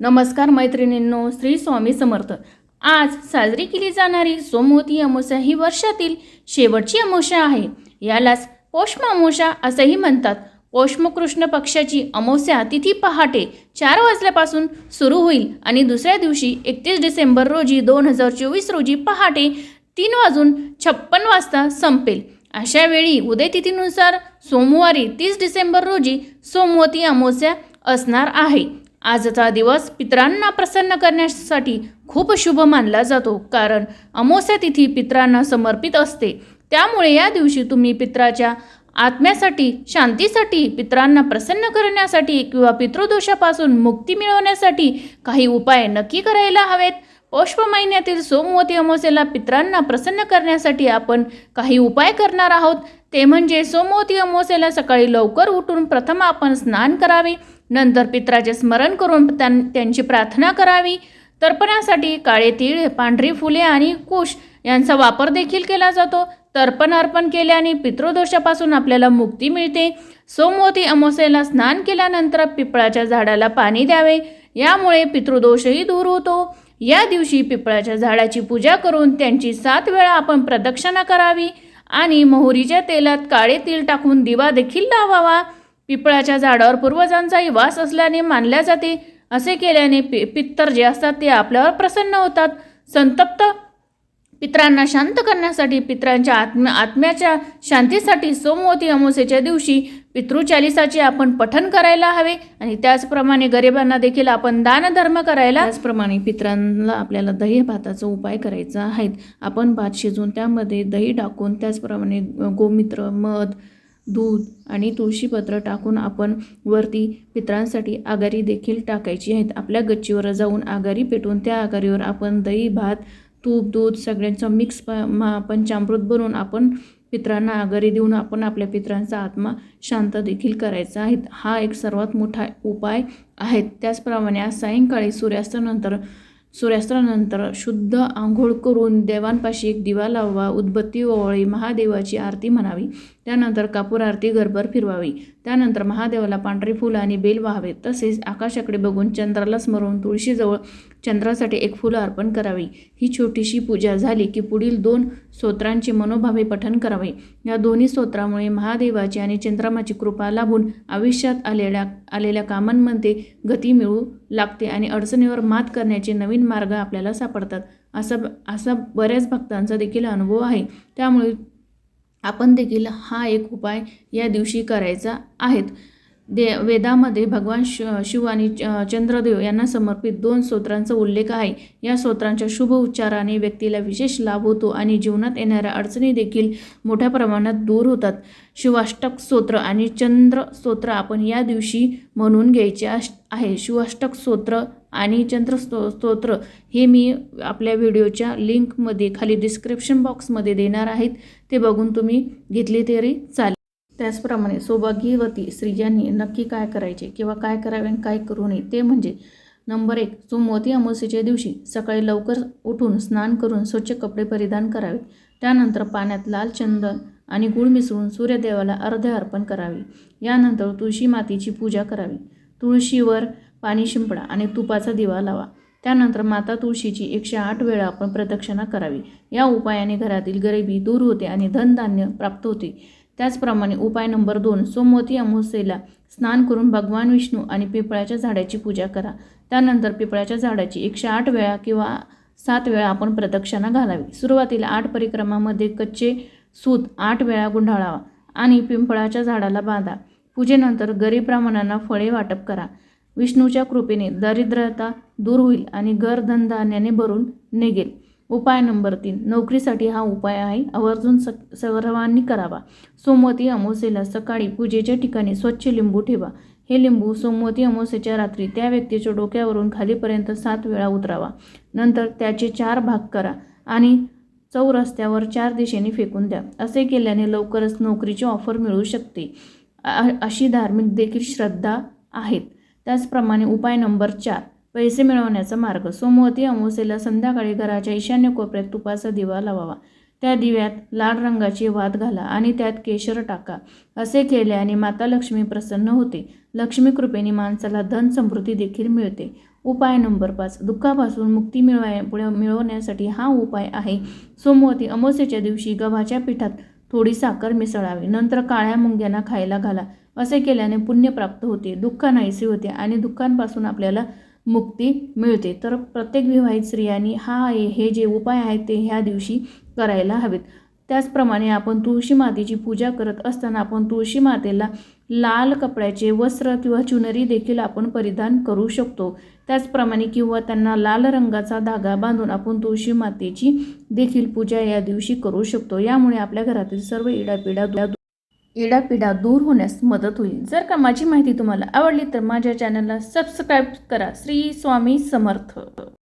नमस्कार मैत्रिणींनो श्री स्वामी समर्थ. आज साजरी केली जाणारी सोमवती अमावस्या ही वर्षातील शेवटची अमावस्या आहे. यालाच पौष्म अमावस्या असंही म्हणतात. पौष्मकृष्ण पक्षाची अमावस्या तिथी पहाटे चार वाजल्यापासून सुरू होईल आणि दुसऱ्या दिवशी एकतीस डिसेंबर रोजी दोन हजार चोवीस रोजी पहाटे तीन वाजून छप्पन वाजता संपेल. अशा वेळी उदयतिथीनुसार सोमवारी तीस डिसेंबर रोजी सोमवती अमावस्या असणार आहे. आजचा दिवस पितरांना प्रसन्न करण्यासाठी खूप शुभ मानला जातो कारण अमोस्या तिथी पितरांना समर्पित असते. त्यामुळे या दिवशी तुम्ही पित्राच्या आत्म्यासाठी शांतीसाठी पित्रांना प्रसन्न करण्यासाठी किंवा पितृदोषापासून मुक्ती मिळवण्यासाठी काही उपाय नक्की करायला हवेत. पौष्प महिन्यातील सोमवती अमावस्येला पितरांना प्रसन्न करण्यासाठी आपण काही उपाय करणार आहोत. ते म्हणजे सोमवती अमावस्येला सकाळी लवकर उठून प्रथम आपण स्नान करावे नंतर पित्राचे स्मरण करून त्यां त्यांची प्रार्थना करावी. तर्पणासाठी काळे तीळ पांढरी फुले आणि कुश यांचा वापर देखील केला जातो. तर्पण अर्पण केल्याने पितृदोषापासून आपल्याला मुक्ती मिळते. सोमवती अमावस्येला स्नान केल्यानंतर पिपळाच्या झाडाला पाणी द्यावे. यामुळे पितृदोषही दूर होतो. या दिवशी पिपळाच्या झाडाची पूजा करून त्यांची सात वेळा आपण प्रदक्षिणा करावी. आणि मोहरीच्या तेलात काळे तेल टाकून दिवा देखील लावावा. पिपळाच्या झाडावर पूर्वजांचाही वास असल्याने मानल्या जाते. असे केल्याने पि पित्तर जे असतात ते आपल्यावर प्रसन्न होतात. संतप्त पित्रांना शांत करण्यासाठी पित्रांच्या आत्म्या आत्म्याच्या शांतीसाठी सोमवती अमावस्येच्या दिवशी पितृचालिसाचे आपण पठन करायला हवे आणि त्याचप्रमाणे गरिबांना देखील आपण दानधर्म करायला त्याचप्रमाणे पित्रांना आपल्याला दही भाताचा उपाय करायचा आहे आपण भात शिजवून त्यामध्ये दही टाकून त्याचप्रमाणे गोमित्र मध दूध आणि तुळशीपत्र टाकून आपण वरती पित्रांसाठी आगारी देखील टाकायची आहेत. आपल्या गच्चीवर जाऊन आगारी पेटून त्या आगारीवर आपण दही भात तूप दूध सगळ्यांचं मिक्स प मा पंचामृत बनवून आपण पित्रांना आगारी देऊन आपण आपल्या पित्रांचा आत्मा शांत देखील करायचा आहे. हा एक सर्वात मोठा उपाय आहे त्याचप्रमाणे आज सायंकाळी सूर्यास्तानंतर सूर्यास्तानंतर शुद्ध आंघोळ करून देवांपाशी एक दिवा लावा उदबत्ती ओवाळी महादेवाची आरती म्हणावी. त्यानंतर कापूर आरती घरभर फिरवावी. त्यानंतर महादेवाला पांढरी फुलं आणि बेल व्हावे. तसेच आकाशाकडे बघून चंद्राला स्मरून तुळशीजवळ चंद्रासाठी एक फुलं अर्पण करावी. ही छोटीशी पूजा झाली की पुढील दोन स्तोत्रांचे मनोभावे पठन करावे. या दोन्ही स्तोत्रामुळे महादेवाची आणि चंद्रमाची कृपा लाभून आयुष्यात आलेल्या आलेल्या कामांमध्ये गती मिळू लागते आणि अडचणीवर मात करण्याचे नवीन मार्ग आपल्याला सापडतात. असा असा बऱ्याच भक्तांचा देखील अनुभव आहे. त्यामुळे आपण देखील हा एक उपाय या दिवशी करायचा आहेत. दे वेदामध्ये भगवान श शिव आणि च- चंद्रदेव यांना समर्पित दोन स्तोत्रांचा उल्लेख आहे. या स्तोत्रांच्या शुभ उच्चाराने व्यक्तीला विशेष लाभ होतो आणि जीवनात येणाऱ्या अडचणी देखील मोठ्या प्रमाणात दूर होतात. शिवाष्टक स्तोत्र आणि चंद्र स्तोत्र आपण या दिवशी म्हणून घ्यायचे आहे. शिवाष्टक स्तोत्र आणि चंद्र स्तो स्तोत्र हे मी आपल्या व्हिडिओच्या लिंकमध्ये खाली डिस्क्रिप्शन बॉक्समध्ये देणार आहेत. ते बघून तुम्ही घेतले तरी चालेल. त्याचप्रमाणे सौभाग्यवती स्त्रियांनी नक्की काय करायचे किंवा काय करावे आणि काय करू नये ते म्हणजे नंबर एक सोमवती अमावस्येच्या दिवशी सकाळी लवकर उठून स्नान करून स्वच्छ कपडे परिधान करावेत त्यानंतर पाण्यात लाल चंदन आणि गुळ मिसळून सूर्यदेवाला अर्ध्य अर्पण करावे. यानंतर तुळशी मातीची पूजा करावी. तुळशीवर पाणी शिंपडा आणि तुपाचा दिवा लावा. त्यानंतर माता तुळशीची एकशे आठ वेळा आपण प्रदक्षिणा करावी. या उपायाने घरातील गरिबी दूर होते आणि धनधान्य प्राप्त होते. त्याचप्रमाणे उपाय नंबर दोन सोमवती अमावस्येला स्नान करून भगवान विष्णू आणि पिपळाच्या झाडाची पूजा करा. त्यानंतर पिपळाच्या झाडाची एकशे आठ वेळा किंवा सात वेळा आपण प्रदक्षिणा घालावी. सुरुवातीला आठ परिक्रमामध्ये कच्चे सूत आठ वेळा गुंडाळावा आणि पिंपळाच्या झाडाला बांधा. पूजेनंतर गरीब ब्राह्मणांना फळे वाटप करा. विष्णूच्या कृपेने दारिद्र्यता दूर होईल आणि घर धनधान्याने भरून निघेल. उपाय नंबर तीन. नोकरीसाठी हा उपाय आहे. आवर्जून स सर्वांनी करावा. सोमवती अमावस्येला सकाळी पूजेच्या ठिकाणी स्वच्छ लिंबू ठेवा. हे लिंबू सोमवती अमावस्येच्या रात्री त्या व्यक्तीच्या डोक्यावरून खालीपर्यंत सात वेळा उतरावा. नंतर त्याचे चार भाग करा आणि चौरस्त्यावर चार दिशेने फेकून द्या. असे केल्याने लवकरच नोकरीची ऑफर मिळू शकते. अशी धार्मिक देखील श्रद्धा आहेत. त्याचप्रमाणे उपाय नंबर चार. पैसे मिळवण्याचा मार्ग. सोमवती अमावस्येला संध्याकाळी घराच्या ईशान्य कोपऱ्यात तुपाचा दिवा लावावा. त्या दिव्यात लाल रंगाची वात घाला आणि त्यात केशर टाका. असे केल्याने माता लक्ष्मी प्रसन्न होते. लक्ष्मी कृपेने माणसाला धन समृद्धी देखील मिळते. उपाय नंबर पाच. दुःखापासून मुक्ती मिळवाय मिळवण्यासाठी हा उपाय आहे. सोमवती अमावस्येच्या दिवशी गव्हाच्या पिठात थोडी साखर मिसळावी. नंतर काळ्या मुंग्यांना खायला घाला. असे केल्याने पुण्य प्राप्त होते. दुःख नाहीसे होते आणि दुःखांपासून आपल्याला मुक्ती मिळते. तर प्रत्येक विवाहित स्त्रियांनी हा हे जे उपाय आहेत ते ह्या दिवशी करायला हवेत. त्याचप्रमाणे आपण तुळशी मातेची पूजा करत असताना आपण तुळशी मातेला लाल कपड्याचे वस्त्र किंवा चुनरी देखील आपण परिधान करू शकतो. त्याचप्रमाणे किंवा त्यांना लाल रंगाचा धागा बांधून आपण तुळशी मातेची देखील पूजा या दिवशी करू शकतो. यामुळे आपल्या घरातील सर्व इडापिडा इडापिडा दूर होण्यास मदत होईल. जर का माझी माहिती तुम्हाला आवडली तर माझ्या चॅनलला सबस्क्राईब करा. श्री स्वामी समर्थ.